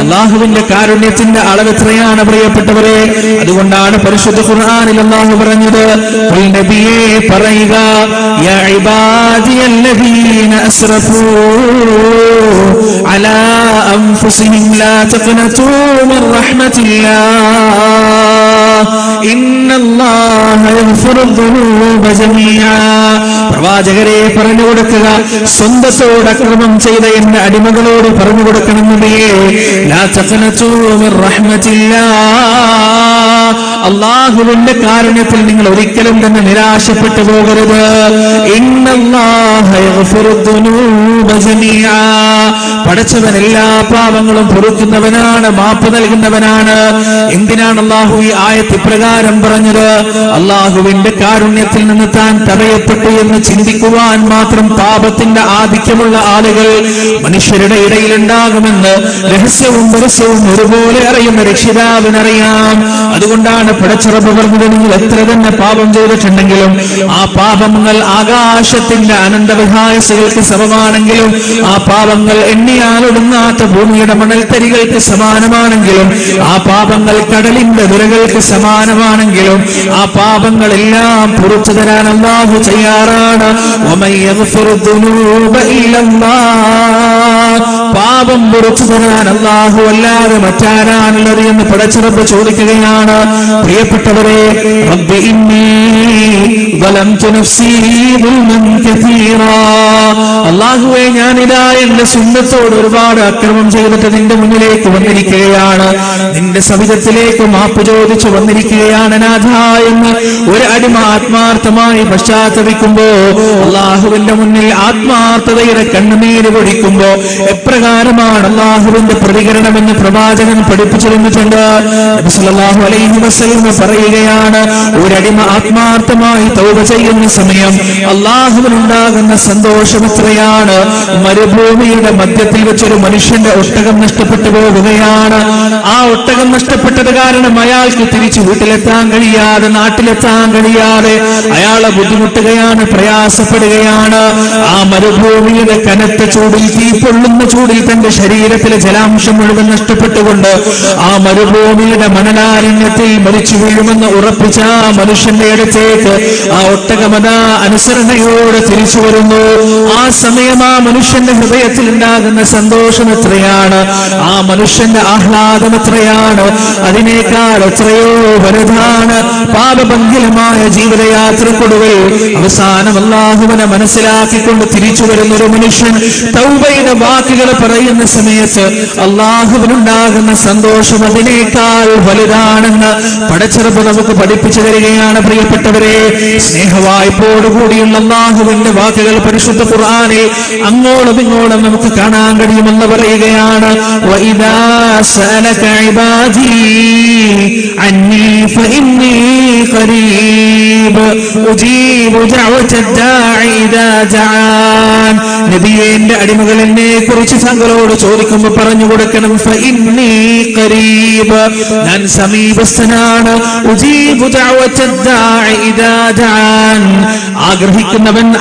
അള്ളാഹുവിന്റെ കാരുണ്യത്തിന്റെ അളവ് എത്രയാണ് പ്രിയപ്പെട്ടവരെ? അതുകൊണ്ടാണ് പരിശുദ്ധ ഖുർആാനിൽ അള്ളാഹു പറഞ്ഞത് പറയുക ഇന്നല്ലാഹ യഗ്ഫിറു ദുനൂബ ജമീഅ പ്രവാചകരെ പറഞ്ഞു കൊടുക്കുക. സ്വന്തത്തോട് അക്രമം ചെയ്ത എന്റെ അടിമകളോട് പറഞ്ഞു കൊടുക്കണം നബിയേ. ലാ തഖ്നതൂ മിൻ റഹ്മത്തില്ലാഹ് അള്ളാഹുവിന്റെ കാരണത്തിൽ നിങ്ങൾ ഒരിക്കലും തന്നെ നിരാശപ്പെട്ടു പോകരുത്. പടച്ചവൻ എല്ലാ പാപങ്ങളും പൊറുക്കുന്നവനാണ് മാപ്പ് നൽകുന്നവനാണ്. എന്തിനാണ് അള്ളാഹു ഈ ആയത്ത് പ്രകാരം പറഞ്ഞത്? അള്ളാഹുവിന്റെ കാരുണ്യത്തിൽ നിന്ന് താൻ തടയപ്പെട്ടു എന്ന് ചിന്തിക്കുവാൻ മാത്രം പാപത്തിന്റെ ആധിക്യമുള്ള ആളുകൾ മനുഷ്യരുടെ ഇടയിൽ ഉണ്ടാകുമെന്ന് രഹസ്യവും പരസ്യവും ഒരുപോലെ അറിയുന്ന രക്ഷിതാവിനറിയാം. അതുകൊണ്ടാണ് ആണ് പിടച്ചുറപ്പ് പറഞ്ഞതെങ്കിൽ എത്ര തന്നെ പാപം ചെയ്തിട്ടുണ്ടെങ്കിലും ആ പാപങ്ങൾ ആകാശത്തിന്റെ അനന്തവിഹായസുകൾക്ക് സമമാണെങ്കിലും ആ പാപങ്ങൾ എണ്ണിയാലൊടുങ്ങാത്ത ഭൂമിയുടെ മണൽത്തരികൾക്ക് സമാനമാണെങ്കിലും ആ പാപങ്ങൾ കടലിന്റെ വിരകൾക്ക് സമാനമാണെങ്കിലും ആ പാപങ്ങളെല്ലാം പുറത്തു തരാൻ അള്ളാഹു തയ്യാറാണ്. പാപം പുറത്തു തരാൻ അള്ളാഹു അല്ലാതെ മറ്റാരാണുള്ളത് എന്ന് പടച്ചിറപ്പ് ചോദിക്കുകയാണ്. പ്രിയപ്പെട്ടവരെ റബ്ബി ഇന്നി ظلمت نفسي ظلما كثيرا അള്ളാഹുവെ ഞാനിതാ എന്റെ സുന്നത്തോട് ഒരുപാട് അക്രമം ചെയ്തിട്ട് നിന്റെ മുന്നിലേക്ക് വന്നിരിക്കുകയാണ് നിന്റെ സവിധത്തിലേക്ക് മാപ്പ് ചോദിച്ചു വന്നിരിക്കുകയാണ് നാഥ എന്ന് ഒരു അടിമ ആത്മാർത്ഥമായി പശ്ചാത്തപിക്കുമ്പോ അള്ളാഹുവിന്റെ മുന്നിൽ ആത്മാർത്ഥതയുടെ കണ്ണുനീര് പൊടിക്കുമ്പോ എപ്രകാരമാണ് അള്ളാഹുവിന്റെ പ്രതികരണമെന്ന് പ്രവാചകൻ പഠിപ്പിച്ചു തന്നിട്ടുണ്ട് നബി സല്ലല്ലാഹു അലൈഹി വസല്ലം പറയുകയാണ്. ഒരടിമ ആത്മാർത്ഥമായി തൗബ ചെയ്യുന്ന സമയം അള്ളാഹുവിനുണ്ടാകുന്ന സന്തോഷം എത്രയാണ് മരുഭൂമിയുടെ മധ്യത്തിൽ വെച്ചൊരു മനുഷ്യന്റെ ഒട്ടകം നഷ്ടപ്പെട്ടു പോകുകയാണ് ആ ഒട്ടകം നഷ്ടപ്പെട്ടത് കാരണം അയാൾക്ക് തിരിച്ചു വീട്ടിലെത്താൻ കഴിയാതെ നാട്ടിലെത്താൻ കഴിയാതെ അയാളെ ബുദ്ധിമുട്ടുകയാണ് പ്രയാസപ്പെടുകയാണ്. ആ മരുഭൂമിയുടെ കനത്ത ചൂടിൽ തീ പൊള്ളുന്ന ചൂടിൽ തന്റെ ശരീരത്തിലെ ജലാംശം മുഴുവൻ നഷ്ടപ്പെട്ടുകൊണ്ട് ആ മരുഭൂമിയുടെ മണലാരണ്യത്തിൽ മരിച്ചു വീഴുമെന്ന് ഉറപ്പിച്ച ആ മനുഷ്യന്റെ അടുത്തേക്ക് ആ ഒട്ടകമത അനുസരണയോടെ തിരിച്ചു വരുന്നു. ആ സമയം ആ മനുഷ്യന്റെ ഹൃദയത്തിൽ ഉണ്ടാകുന്ന സന്തോഷം എത്രയാണ്? ആ മനുഷ്യന്റെ ആഹ്ലാദം എത്രയാണ്? അതിനേക്കാൾ എത്രയോ വലുതാണ്. പാപഭംഗിലമായ ജീവിതയാത്രക്കൊടുവിൽ അവസാനം അള്ളാഹുവിനെ മനസ്സിലാക്കിക്കൊണ്ട് തിരിച്ചു വരുന്ന ഒരു മനുഷ്യൻ തൗബയുടെ വാക്കുകൾ പറയുന്ന സമയത്ത് അള്ളാഹുവിനുണ്ടാകുന്ന സന്തോഷം അതിനേക്കാൾ വലുതാണെന്ന് പടച്ചെറുപ്പ് നമുക്ക് പഠിപ്പിച്ചു തരികയാണ് പ്രിയപ്പെട്ടവരെ. സ്നേഹവായ്പോടുകൂടിയുള്ള അള്ളാഹുവിന്റെ വാക്കുകൾ പരിശുദ്ധ ഖുർആാനിൽ അങ്ങോളം ഇങ്ങോളം നമുക്ക് കാണാൻ കഴിയുമെന്ന് പറയുകയാണ്. ഉജീബ് നബിയേന്റെ അടിമകൾ എന്നെ കുറിച്ച് താങ്കളോട് ചോദിക്കുമ്പോ പറഞ്ഞു കൊടുക്കണം. ഞാൻ സമീപസ്ഥനാണ്. ആഗ്രഹിക്കുന്നവൻ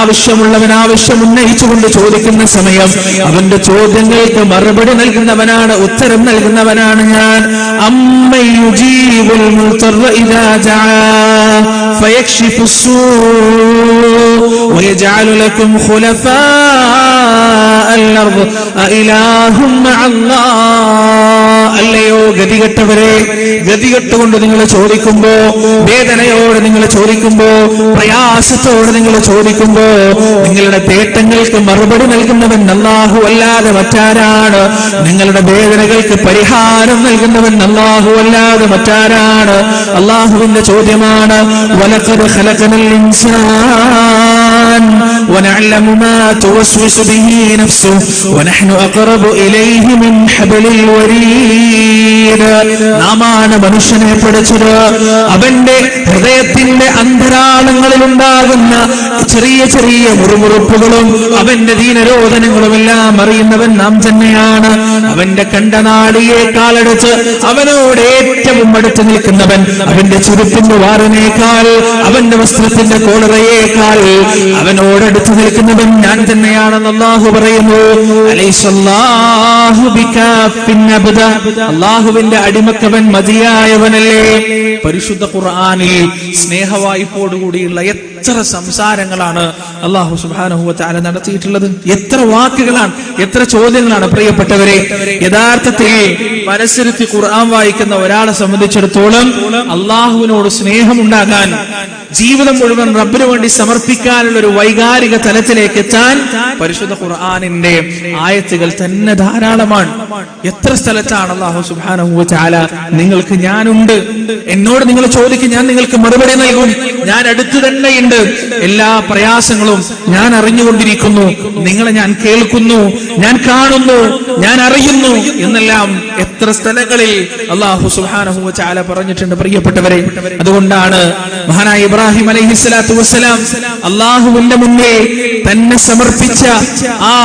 ആവശ്യമുള്ളവൻ ആവശ്യം ഉന്നയിച്ചുകൊണ്ട് ചോദിക്കുന്ന സമയം അവന്റെ ചോദ്യങ്ങൾക്ക് മറുപടി നൽകുന്നവനാണ് ഉത്തരം നൽകുന്നവനാണ് ഞാൻ. അമ്മയുജീവുൽ ഇതാ ജാൻ فيكشف السوء ويجعل لكم خلفاء الأرض أإله مع الله അല്ലയോ ഗതികെട്ടവരെ ഗതികെട്ടുകൊണ്ട് നിങ്ങൾ ചോദിക്കുമ്പോ വേദനയോടെ നിങ്ങൾ ചോദിക്കുമ്പോ പ്രയാസത്തോടെ നിങ്ങൾ ചോദിക്കുമ്പോ നിങ്ങളുടെ തേട്ടങ്ങൾക്ക് മറുപടി നൽകുന്നവൻ അല്ലാഹു അല്ലാതെ മറ്റാരാണ് നിങ്ങളുടെ വേദനകൾക്ക് പരിഹാരം നൽകുന്നവൻ അല്ലാഹു അല്ലാതെ മറ്റാരാണ് അള്ളാഹുവിന്റെ ചോദ്യമാണ് വലക്കത് ഖലഖനൽ ഇൻസാൻ ونعلم ما توسوس به نفسه ونحن أقرب إليه من حبل الوريد നൽകിയത് നാമാണ് മനുഷ്യനെ പഠിച്ചത് അവന്റെ ഹൃദയത്തിന്റെ അന്തരാളങ്ങളിൽ ഉണ്ടാകുന്ന ചെറിയ ചെറിയ മുറിമുറുപ്പുകളും അവന്റെ ദീനരോധനങ്ങളും എല്ലാം അറിയുന്നവൻ നാം തന്നെയാണ്. അവന്റെ കണ്ടനാടിയേക്കാളടുത്ത് അവനോട് ഏറ്റവും അടുത്ത് നിൽക്കുന്നവൻ അവന്റെ ചുരുപ്പിന്റെ വാറിനേക്കാൾ അവന്റെ വസ്ത്രത്തിന്റെ കോളറയേക്കാൾ അവനോടടുത്ത് നിൽക്കുന്നവൻ ഞാൻ തന്നെയാണെന്ന് അള്ളാഹു പറയുന്നു. അള്ളാഹുവിന്റെ അടിമക്കവൻ മതിയായവനല്ലേ. പരിശുദ്ധ ഖുർആനിൽ സ്നേഹവായ്പോടുകൂടിയുള്ള എത്ര സംസാരങ്ങളാണ് അള്ളാഹു സുബാനഹു താല നടത്തിയിട്ടുള്ളത്. എത്ര വാക്കുകളാണ് എത്ര ചോദ്യങ്ങളാണ് പ്രിയപ്പെട്ടവരെ. യഥാർത്ഥത്തിൽ മനസ്സിരുത്തി ഖുർആൻ വായിക്കുന്ന ഒരാളെ സംബന്ധിച്ചിടത്തോളം അള്ളാഹുവിനോട് സ്നേഹമുണ്ടാകാൻ ജീവിതം മുഴുവൻ റബ്ബിനു വേണ്ടി സമർപ്പിക്കാനുള്ള ഒരു വൈകാരിക തലത്തിലേക്ക് എത്താൻ പരിശുദ്ധ ഖുർആാനിന്റെ ആയത്തുകൾ തന്നെ ധാരാളമാണ്. എത്ര സ്ഥലത്താണ് അള്ളാഹു സുബാനഹു നിങ്ങൾക്ക് ഞാനുണ്ട്? എന്നോട് നിങ്ങൾ ചോദിക്കും ഞാൻ നിങ്ങൾക്ക് മറുപടി നൽകും. ഞാൻ അടുത്ത് തന്നെയുണ്ട്. എല്ലാ പ്രയാസങ്ങളും ഞാൻ അറിഞ്ഞുകൊണ്ടിരിക്കുന്നു. നിങ്ങളെ ഞാൻ കേൾക്കുന്നു. ഞാൻ കാണുന്നു. ഞാൻ അറിയുന്നു. എന്നെല്ലാം എത്ര സ്ഥലങ്ങളിൽ അള്ളാഹു സുബാനഹു പറഞ്ഞിട്ടുണ്ട് പ്രിയപ്പെട്ടവരെ. അതുകൊണ്ടാണ് മഹാനായ ഇബ്രാഹിം അലൈഹി സ്വലാത്തു വസ്സലാം അള്ളാഹുവിന്റെ മുന്നേ തന്നെ സമർപ്പിച്ച ആ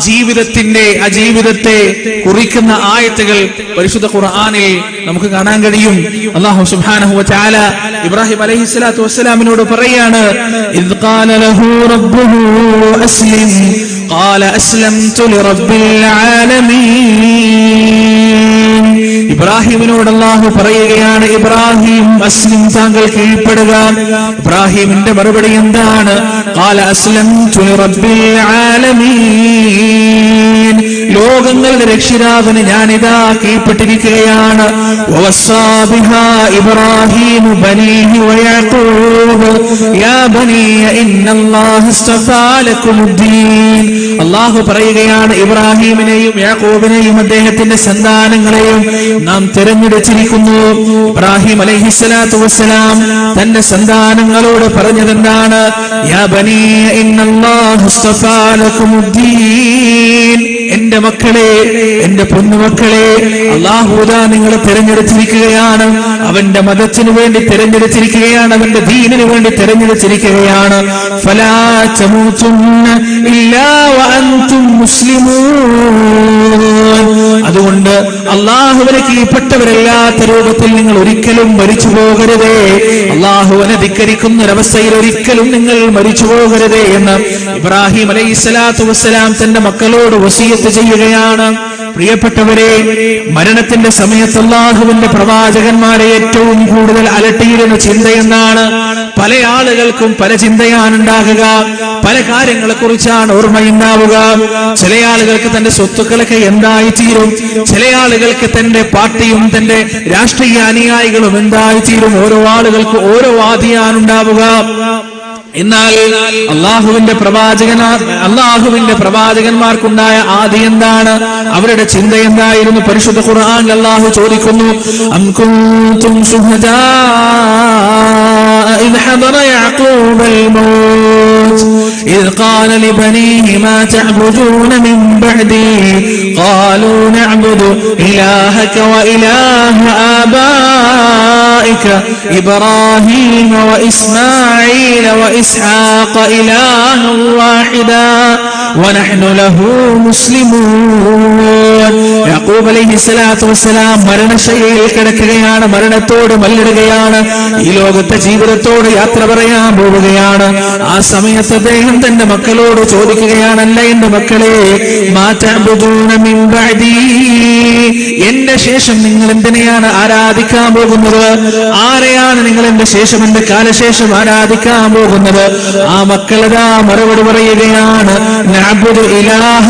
ജീവിതത്തിന്റെ ആ ജീവിതത്തെ കുറിക്കുന്ന ആയത്തുകൾ പരിശുദ്ധ ഖുർആനിൽ നമുക്ക് കാണാൻ കഴിയും. അള്ളാഹു സുബ്ഹാനഹു വതആല ഇബ്രാഹിം അലൈഹി സ്വലാത്തു വസ്സലാമിനോട് പറയാണ് ഇദ് ഖാല ലഹു റബ്ബുഹു ഇബ്രാഹിമിനോട് അള്ളാഹു പറയുകയാണ് ഇബ്രാഹിം അസ്ലിം താങ്കൾ കീഴ്പ്പെടുക. ഇബ്രാഹിമിന്റെ മറുപടി എന്താണ്? ഖാല അസ്ലം റബ്ബിൽ ആലമീൻ. ലോകങ്ങളുടെ രക്ഷിതാവിന് ഞാനിതാ കീഴ്പ്പെട്ടിരിക്കുകയാണ്. അള്ളാഹു ബനീഹി യാ ഇന്നല്ലാഹു അല്ലാഹു പറയുകയാണ് ഇബ്രാഹീമിനെയും യാക്കൂബിനെയും അദ്ദേഹത്തിന്റെ സന്താനങ്ങളെയും നാം തിരഞ്ഞെടുത്തിരിക്കുന്നു. ഇബ്രാഹിം അലൈഹിസ്സലാത്തു വസ്സലാം തന്റെ സന്താനങ്ങളോട് പറഞ്ഞതെന്താണ്? യാ ഇന്നല്ലാഹു ലക്കുമുദ്ദീൻ എന്റെ മക്കളെ എന്റെ പൊന്നുമക്കളെ അള്ളാഹുദ നിങ്ങളെ തിരഞ്ഞെടുത്തിരിക്കുകയാണ്. അവന്റെ മതത്തിനു വേണ്ടി തിരഞ്ഞെടുത്തിരിക്കുകയാണ് അവന്റെ ദീനിനു വേണ്ടി തിരഞ്ഞെടുത്തിരിക്കുകയാണ്. അതുകൊണ്ട് അള്ളാഹുവിനെ കീഴ്പ്പെട്ടവരല്ലാത്ത രൂപത്തിൽ നിങ്ങൾ ഒരിക്കലും മരിച്ചു പോകരുതേ. അള്ളാഹുവിനെ ധിക്കരിക്കുന്ന ഒരവസ്ഥയിൽ ഒരിക്കലും നിങ്ങൾ മരിച്ചു പോകരുതേ എന്ന് ഇബ്രാഹിം അലൈഹി സ്വലാത്തു വസ്സലാം തന്റെ മക്കളോട് വസീയത്ത് ചെയ്യുകയാണ്. പ്രിയപ്പെട്ടവരെ മരണത്തിന്റെ സമയത്ത് അള്ളാഹുവിന്റെ പ്രവാചകന്മാരെ ഏറ്റവും കൂടുതൽ അലട്ടിയിരുന്ന ചിന്തയെന്നാണ് പല ആളുകൾക്കും പല ചിന്തയാണ് ഉണ്ടാകുക പല കാര്യങ്ങളെ കുറിച്ചാണ് ഓർമ്മയുണ്ടാവുക. ചില ആളുകൾക്ക് തന്റെ സ്വത്തുക്കളൊക്കെ എന്തായി തീരും ചില ആളുകൾക്ക് തന്റെ പാർട്ടിയും തന്റെ രാഷ്ട്രീയ അനുയായികളും എന്തായി തീരും ഓരോ ആളുകൾക്ക് ഓരോ വാദിയാണ് ഉണ്ടാവുക എന്നാൽ അള്ളാഹുവിന്റെ പ്രവാചകന അള്ളാഹുവിന്റെ പ്രവാചകന്മാർക്കുണ്ടായ ആദി എന്താണ് അവരുടെ ചിന്ത എന്തായിരുന്നു പരിശുദ്ധ ഖുർആൻ അള്ളാഹു ചോദിക്കുന്നു അം കുന്തും ശുഹദാ إذ حضر يعقوب الموت إذ قال لبنيه ما تعبدون من بعدي قالوا نعبد إلهك وإله آبائك إبراهيم وإسماعيل وإسحاق إلها واحدا ونحن له مسلمون. യാക്കൂബ് അലൈഹി സ്വലാത്തു വസ്സലാം മരണശൈലിയിൽ കിടക്കുകയാണ് മരണത്തോട് മല്ലിടുകയാണ് ഈ ലോകത്തെ ജീവിതത്തോട് യാത്ര പറയാൻ പോവുകയാണ്. ആ സമയത്ത് അദ്ദേഹം തന്റെ മക്കളോട് ചോദിക്കുകയാണല്ല എന്റെ മക്കളെ. എന്റെ ശേഷം നിങ്ങൾ എന്തിനെയാണ് ആരാധിക്കാൻ പോകുന്നത്? ആരെയാണ് നിങ്ങൾ എന്റെ ശേഷം എന്റെ കാലശേഷം ആരാധിക്കാൻ പോകുന്നത്? ആ മക്കളതാ മറുപടി പറയുകയാണ് ഇലാഹ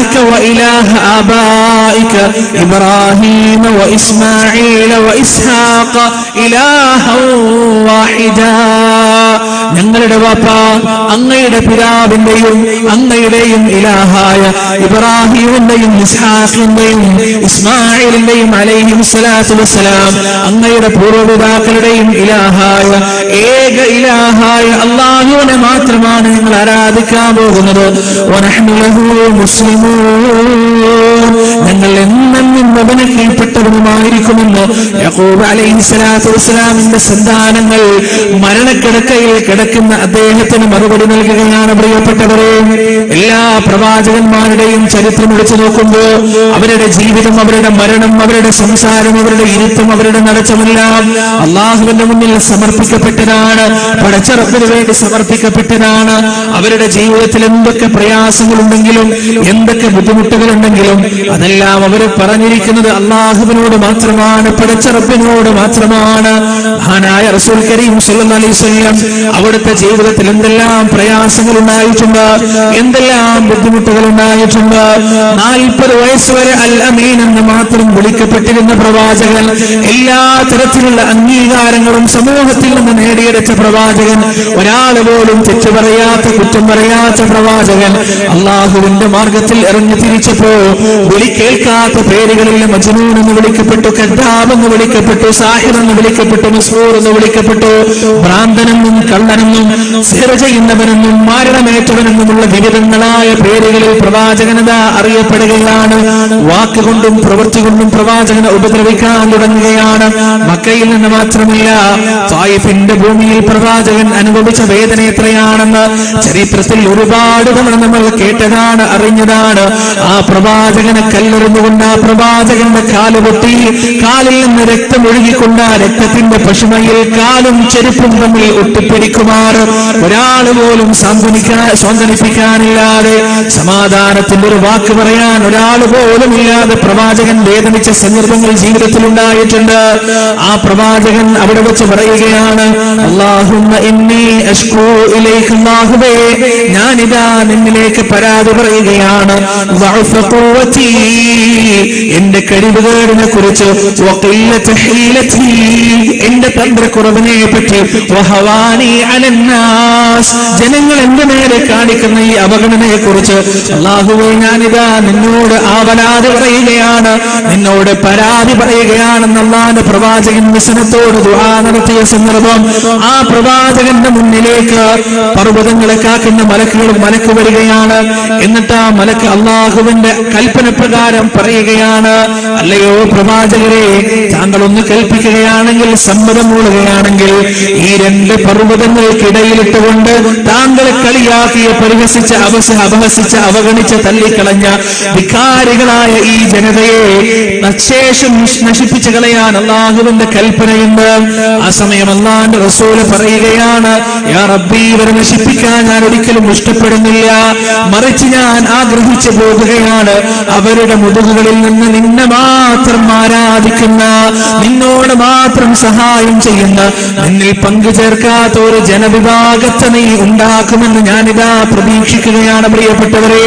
ഇബ്രാഹീമ وإسماعيل وإسحاق إلها واحدا ഞങ്ങളുടെ വാപ്പ അങ്ങയുടെ പിതാവിന്റെയും അങ്ങയുടെയും ഇലാഹായ ഇബ്രാഹിമിന്റെയും ഇസ്ഹാഖിന്റെയും ഇസ്മായിലിന്റെയും അലൈഹിം സ്വലാത്തു വസ്സലാം അങ്ങയുടെ പൂർവപിതാക്കളുടെയും ഇലാഹായ ഏക ഇലാഹായ അള്ളാഹുവിനെ മാത്രമാണ് നിങ്ങൾ ആരാധിക്കാൻ പോകുന്നത്. മുസ്ലിമൂൻ. ഞങ്ങൾ എന്നെന്നും മകനെ കീഴ്പ്പെട്ടവരുമായിരിക്കുമെന്ന് യഹൂബ് അലൈഹി സ്വലാത്തു വസ്സലാമിന്റെ സന്താനങ്ങൾ മരണക്കിടക്കയിൽ കിടക്കുന്ന അദ്ദേഹത്തിന് മറുപടി നൽകുകയാണ് പ്രിയപ്പെട്ടവരെ. എല്ലാ പ്രവാചകന്മാരുടെയും ചരിത്രം വിളിച്ചു നോക്കുമ്പോൾ അവരുടെ ജീവിതം അവരുടെ മരണം അവരുടെ സംസാരം അവരുടെ ഇരുത്തം അവരുടെ നടച്ചമെല്ലാം അള്ളാഹുവിന്റെ മുന്നിൽ സമർപ്പിക്കപ്പെട്ടതാണ്. പടച്ചറപ്പിന് വേണ്ടി സമർപ്പിക്കപ്പെട്ടതാണ്. അവരുടെ ജീവിതത്തിൽ എന്തൊക്കെ പ്രയാസങ്ങളുണ്ടെങ്കിലും എന്തൊക്കെ ബുദ്ധിമുട്ടുകളുണ്ടെങ്കിലും അതെല്ലാം അവർ പറഞ്ഞിരിക്കുന്നത് അള്ളാഹുവിനോട് മാത്രമാണ് പടച്ചറപ്പിനോട് മാത്രമാണ്. മഹാനായ റസൂൽ കരീം വസല്ലം അവിടുത്തെ ജീവിതത്തിൽ എന്തെല്ലാം പ്രയാസങ്ങൾ ഉണ്ടായിട്ടുണ്ട് എന്തെല്ലാം ബുദ്ധിമുട്ടുകൾ ഉണ്ടായിട്ടുണ്ട് നാൽപ്പത് വയസ്സ് വരെ അൽ അമീൻ എന്ന് മാത്രം വിളിക്കപ്പെട്ടിരുന്ന പ്രവാചകൻ എല്ലാ തരത്തിലുള്ള അംഗീകാരങ്ങളും സമൂഹത്തിൽ നിന്ന് നേടിയെടുത്ത പ്രവാചകൻ ഒരാൾ പോലും തെറ്റു പറയാത്ത കുറ്റം പറയാത്ത പ്രവാചകൻ അള്ളാഹുവിന്റെ മാർഗത്തിൽ ഇറങ്ങി തിരിച്ചപ്പോ വിളി കേൾക്കാത്ത പേരുകളിൽ മജ്നൂൻ എന്ന് വിളിക്കപ്പെട്ടു കദ്ദാബ് എന്ന് വിളിക്കപ്പെട്ടു സാഹിർ എന്ന് വിളിക്കപ്പെട്ടു മസ്റൂർ എന്ന് വിളിക്കപ്പെട്ടു. ഭ്രാന്തനെന്നും കള്ളനെന്നും സിഹർ ചെയ്യുന്നവനെന്നും മാരണമേറ്റവനെന്നുമുള്ള വിവിധങ്ങളായ പേരുകളിൽ പ്രവാചകനത അറിയപ്പെടുകയാണ്. വാക്കുകൊണ്ടും പ്രവൃത്തി കൊണ്ടും പ്രവാചകനെ ഉപദ്രവിക്കാൻ തുടങ്ങുകയാണ്. മക്കയിൽ നിന്ന് മാത്രമല്ല തായിഫിന്റെ ഭൂമിയിൽ പ്രവാചകൻ അനുഭവിച്ച വേദന എത്രയാണെന്ന് ചരിത്രത്തിൽ ഒരുപാട് തവണ നമ്മൾ കേട്ടതാണ് അറിഞ്ഞതാണ്. ആ പ്രവാചകനെ ഇരുന്നുകൊണ്ട് ആ പ്രവാചകന്റെ കാൽ പൊട്ടി. കാലിൽ നിന്ന് രക്തം ഒഴുകിക്കൊണ്ട് ആ രക്തത്തിന്റെ പശുമയിൽ കാലും ചെരുപ്പും തമ്മിൽ ഒട്ടിപ്പിടിക്കുമാർ. ഒരാൾ പോലും സാന്ത്വനിക്കാൻ സ്വാന്തനിപ്പിക്കാനില്ലാതെ സമാധാനത്തിന്റെ ഒരു വാക്ക് പറയാൻ ഒരാൾ പോലും ഇല്ലാതെ പ്രവാചകൻ വേദനിച്ച സന്ദർഭങ്ങൾ ജീവിതത്തിൽ ഉണ്ടായിട്ടുണ്ട്. ആ പ്രവാചകൻ അവിടെ വെച്ച് പറയുകയാണ് ഞാനിതാ നിന്നിലേക്ക് പരാതി പറയുകയാണ് എന്റെ കഴിവുകേടിനെ കുറിച്ച് എന്റെ തന്ത്രക്കുറവിനെ പറ്റി ജനങ്ങൾ എന്റെ നേരെ കാണിക്കുന്ന ഈ അപകടനയെ കുറിച്ച് അള്ളാഹുവേ ഞാനിതാ നിന്നോട് ആവലാതി പറയുകയാണ്. നിന്നോട് പരാതി പറയുകയാണെന്ന് അള്ളാന്റെ പ്രവാചകൻ വിസനത്തോട് ദുആ നടത്തിയ സന്ദർഭം ആ പ്രവാചകന്റെ മുന്നിലേക്ക് പർവതങ്ങളെ കാക്കുന്ന മലക്കുകളും മലക്ക് വരികയാണ്. എന്നിട്ട് ആ മലക്ക് അള്ളാഹുവിന്റെ കൽപ്പന പ്രകാരം പറയുകയാണ്. അല്ലയോ പ്രവാചകരെ താങ്കൾ ഒന്ന് കൽപ്പിക്കുകയാണെങ്കിൽ സമ്മതം ഈ രണ്ട് പർവതങ്ങൾക്കിടയിലിട്ടുകൊണ്ട് താങ്കളെ കളിയാക്കിയ പരിഹസിച്ച അവസ അപഹസിച്ച അവഗണിച്ച തള്ളിക്കളഞ്ഞ വികാരികളായ ഈ ജനതയെ ശേഷം നശിപ്പിച്ചു കളയാൻ അള്ളാഹുവിന്റെ കൽപ്പനയുണ്ട്. ആ സമയം അള്ളാന്റെ റസൂൽ പറയുകയാണ് യാ റബ്ബി ഇവരെ നശിപ്പിക്കാൻ ഞാൻ ഒരിക്കലും ഇഷ്ടപ്പെടുന്നില്ല. മറിച്ച് ഞാൻ ആഗ്രഹിച്ചു പോകുകയാണ്. അവരുടെ മുതുകുകളിൽ നിന്ന് നിന്നെ മാത്രം ആരാധിക്കുന്ന നിന്നോട് മാത്രം സഹായം ചെയ്യുന്ന നിന്നിൽ പങ്കു ചേർക്കാത്ത ഒരു ജനവിഭാഗത്തെ നീ ഉണ്ടാക്കുമെന്ന് ഞാനിതാ പ്രതീക്ഷിക്കുകയാണ് പ്രിയപ്പെട്ടവരെ.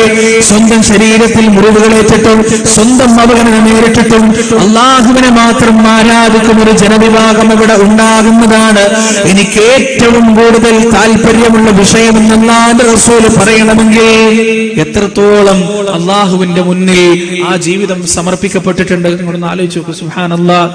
സ്വന്തം ശരീരത്തിൽ മുറിവുകളേറ്റിട്ടും സ്വന്തം അവഗണന നേരിട്ടിട്ടും അള്ളാഹുവിനെ മാത്രം ആരാധിക്കുന്ന ഒരു ജനവിഭാഗം ഇവിടെ ഉണ്ടാകുന്നതാണ്. എനിക്ക് ഏറ്റവും കൂടുതൽ താല്പര്യമുള്ള വിഷയമെന്നല്ലാതെ റസൂൽ പറയണമെങ്കിൽ എത്രത്തോളം അള്ളാഹുവിന്റെ മുന്നിൽ ആ ജീവിതം സമർപ്പിക്കപ്പെട്ടിട്ടുണ്ട്. നിങ്ങളൊന്ന് ആലോചിച്ച് നോക്കൂ. സുഹാനല്ലാ